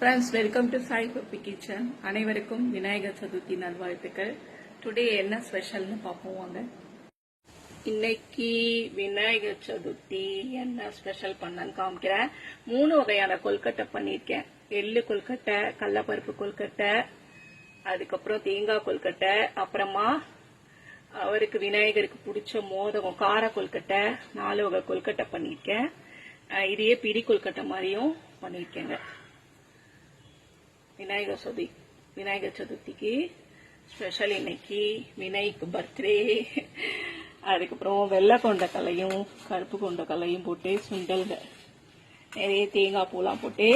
Friends welcome to Sai Pappi kitchen அனைவருக்கும் விநாயகர் சதுர்த்தி நல்வாழ்த்துக்கள். Today என்ன ஸ்பெஷல்னு பார்ப்போம் வாங்க. இன்னைக்கு விநாயகர் சதுர்த்தி என்ன ஸ்பெஷல் பண்ணன்னு காமிக்கிறேன். மூணு வகையான கொல்கட்டை பண்ணியிருக்கேன். எள்ளு கொல்கட்டை கடலப்பருப்பு கொல்கட்டை அதுக்கப்புறம் தேங்காய் கொல்கட்டை அப்புறமா அவருக்கு விநாயகருக்கு பிடிச்ச மோதகம் கார கொல்கட்டை நாலு வகை கொல்கட்டை பண்ணியிருக்கேன். இதையே பிடி கொல்கட்டை மாதிரியும் பண்ணியிருக்கேங்க. விநாயகர் சதுர்த்தி விநாயகர் சதுர்த்திக்கு ஸ்பெஷல் இன்னைக்கு விநாயக்கு பர்த்டே அதுக்கப்புறம் வெள்ளை கொண்ட கலையும் கருப்பு கொண்டக்கலையும் போட்டு சுண்டல்ங்க நிறைய தேங்காய் பூலாம் போட்டு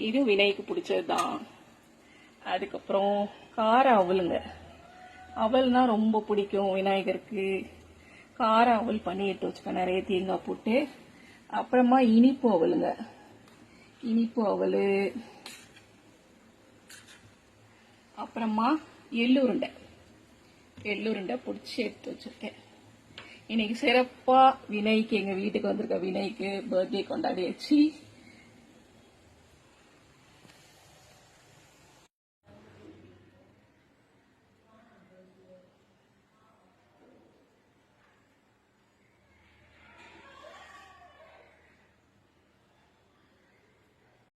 இது விநாயக்கு பிடிச்சது தான் அதுக்கப்புறம் கார அவளுங்க அவல்னா ரொம்ப பிடிக்கும் விநாயகருக்கு கார அவல் பண்ணி எடுத்து வச்சுப்பேன் நிறைய தேங்காய் போட்டு அப்புறமா இனிப்பு அவளுங்க இனிப்பு அவல் அப்புறமா எள்ளுருண்டை. எள்ளுருண்டை பிடிச்சி எடுத்து வச்சிருக்கேன். இன்னைக்கு சிறப்பாக வினைக்கு எங்கள் வீட்டுக்கு வந்திருக்க வினைக்கு பர்த்டே கொண்டாடியாச்சு